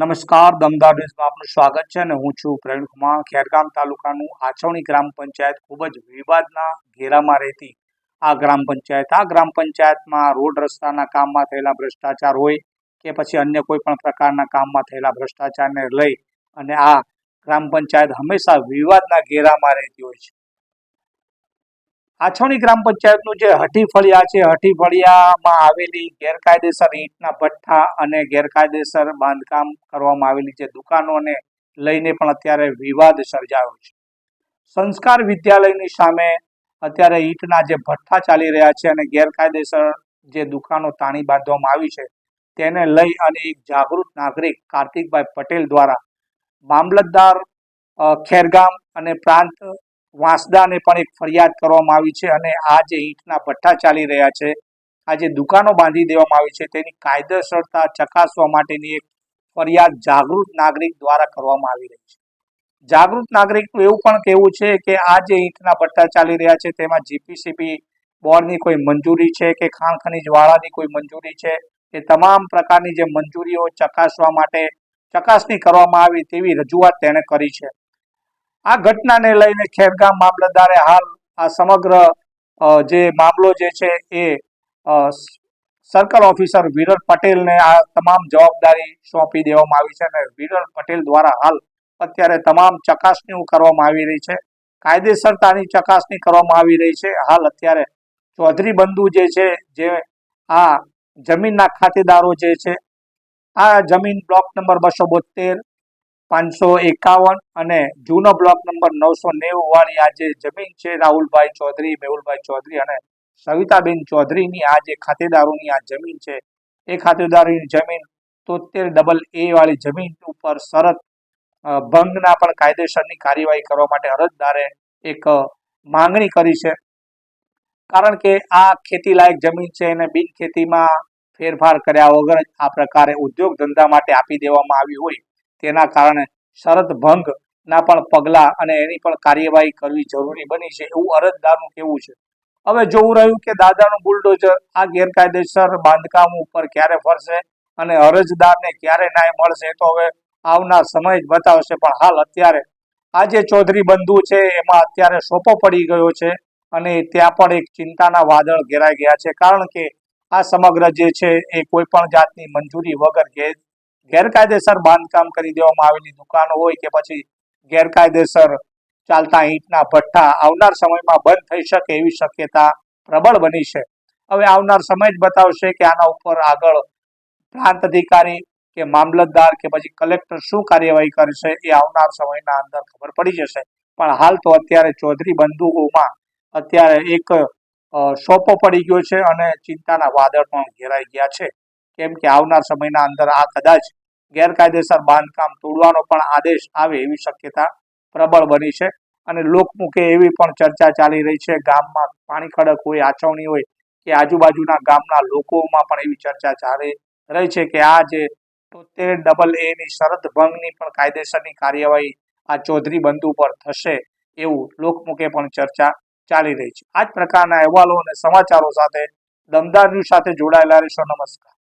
નમસ્કાર, દમદાર ન્યૂઝમાં આપનું સ્વાગત છે અને હું છું પ્રવીણ કુમાર. ખેરગામ તાલુકાનું આછવણી ગ્રામ પંચાયત ખૂબ જ વિવાદના ઘેરામાં રહેતી આ ગ્રામ પંચાયત. આ ગ્રામ પંચાયતમાં રોડ રસ્તાના કામમાં થયેલા ભ્રષ્ટાચાર હોય કે પછી અન્ય કોઈ પણ પ્રકારના કામમાં થયેલા ભ્રષ્ટાચારને લઈ અને આ ગ્રામ પંચાયત હંમેશા વિવાદના ઘેરામાં રહેતી હોય છે. આછવણી ગ્રામ પંચાયતનું જે હઠીફળિયા છે, હઠીફળિયામાં આવેલી ગેરકાયદેસર ઈંટના ભઠ્ઠા અને ગેરકાયદેસર બાંધકામ કરવામાં આવેલી જે દુકાનોને લઈને પણ અત્યારે વિવાદ સર્જાયો છે. સંસ્કાર વિદ્યાલયની સામે અત્યારે ઈંટના જે ભઠ્ઠા ચાલી રહ્યા છે અને ગેરકાયદેસર જે દુકાનો તાણી બાંધવામાં આવી છે, તેને લઈ અને એક જાગૃત નાગરિક કાર્તિકભાઈ પટેલ દ્વારા મામલતદાર ખેરગામ અને પ્રાંત વાંસદાને પણ એક ફરિયાદ કરવામાં આવી છે અને આ જે ઈંટના ભઠ્ઠા ચાલી રહ્યા છે, આ જે દુકાનો બાંધી દેવામાં આવી છે, તેની કાયદેસરતા ચકાસવા માટેની એક ફરિયાદ જાગૃત નાગરિક દ્વારા કરવામાં આવી રહી છે. જાગૃત નાગરિકનું એવું પણ કહેવું છે કે આ જે ઈંટના ભઠ્ઠા ચાલી રહ્યા છે, તેમાં જીપીસીબી બોર્ડની કોઈ મંજૂરી છે કે ખાણ ખનીજ વાળાની કોઈ મંજૂરી છે? એ તમામ પ્રકારની જે મંજૂરીઓ ચકાસવા માટે, ચકાસણી કરવામાં આવી તેવી રજૂઆત તેણે કરી છે. આ ઘટનાને લઈને ખેરગામ મામલતદારે હાલ આ સમગ્ર જે મામલો જે છે એ સર્કલ ઓફિસર વિરલ પટેલને આ તમામ જવાબદારી સોંપી દેવામાં આવી છે અને વિરલ પટેલ દ્વારા હાલ અત્યારે તમામ ચકાસણીઓ કરવામાં આવી રહી છે. કાયદેસરતાની ચકાસણી કરવામાં આવી રહી છે. હાલ અત્યારે ચૌધરી બંધુ જે છે, જે આ જમીનના ખાતેદારો જે છે, આ જમીન બ્લોક નંબર બસો બોતેર પાંચસો એકાવન અને જૂનો બ્લોક નંબર નવસો નેવું વાળી આ જે જમીન છે રાહુલભાઈ ચૌધરી, મેહુલભાઈ ચૌધરી અને સવિતાબેન ચૌધરીની આ જે ખાતેદારોની આ જમીન છે. એ ખાતેદારોની જમીન તોતેર ડબલ એ વાળી જમીન ઉપર શરત ભંગના પણ કાયદેસરની કાર્યવાહી કરવા માટે અરજદારે એક માંગણી કરી છે. કારણ કે આ ખેતી લાયક જમીન છે એને બિન ખેતીમાં ફેરફાર કર્યા વગર આ પ્રકારે ઉદ્યોગ ધંધા માટે આપી દેવામાં આવી હોય. તેના કારણે શરત ભંગના પણ પગલાં અને એની પણ કાર્યવાહી કરવી જરૂરી બની છે એવું અરજદારનું કહેવું છે. હવે જોવું રહ્યું કે દાદાનું બુલડોઝર આ ગેરકાયદેસર બાંધકામ ઉપર ક્યારે ફરશે અને અરજદારને ક્યારે ન્યાય મળશે તો હવે આવનાર સમય જ બતાવશે. પણ હાલ અત્યારે આ જે ચૌધરી બંધુ છે એમાં અત્યારે સોપો પડી ગયો છે અને ત્યાં પણ એક ચિંતાના વાદળ ઘેરાઈ ગયા છે. કારણ કે આ સમગ્ર જે છે એ કોઈ પણ જાતની મંજૂરી વગર ગેર ગેરકાયદેસર બાંધકામ કરી દેવામાં આવેલી દુકાનો હોય કે પછી ગેરકાયદેસર ચાલતા ઈંટના ભઠ્ઠા આવનાર સમયમાં બંધ થઈ શકે એવી શક્યતા પ્રબળ બની છે. હવે આવનાર સમય જ બતાવશે કે આના ઉપર આગળ પ્રાંત અધિકારી કે મામલતદાર કે પછી કલેક્ટર શું કાર્યવાહી કરશે એ આવનાર સમયના અંદર ખબર પડી જશે. પણ હાલ તો અત્યારે ચૌધરી બંધુઓમાં અત્યારે એક સોપો પડી ગયો છે અને ચિંતાના વાદળ પણ ઘેરાઈ ગયા છે. કેમ કે આવનાર સમયના અંદર આ કદાચ ગેરકાયદેસર બાંધકામ તોડવાનો પણ આદેશ આવે એવી શક્યતા પ્રબળ બની છે. અને લોકમુખે એવી પણ ચર્ચા ચાલી રહી છે. ગામમાં પાણી ખડક હોય, આચવણી હોય કે આજુબાજુના ગામના લોકોમાં પણ એવી ચર્ચા ચાલી રહી છે કે આ જે તોતેર ડબલની શરત ભંગની પણ કાયદેસરની કાર્યવાહી આ ચૌધરી બંધુ પર થશે એવું લોકમુખે પણ ચર્ચા ચાલી રહી છે. આ જ પ્રકારના અહેવાલો અને સમાચારો સાથે દમદાર ન્યૂઝ સાથે જોડાયેલા રહેશો. નમસ્કાર.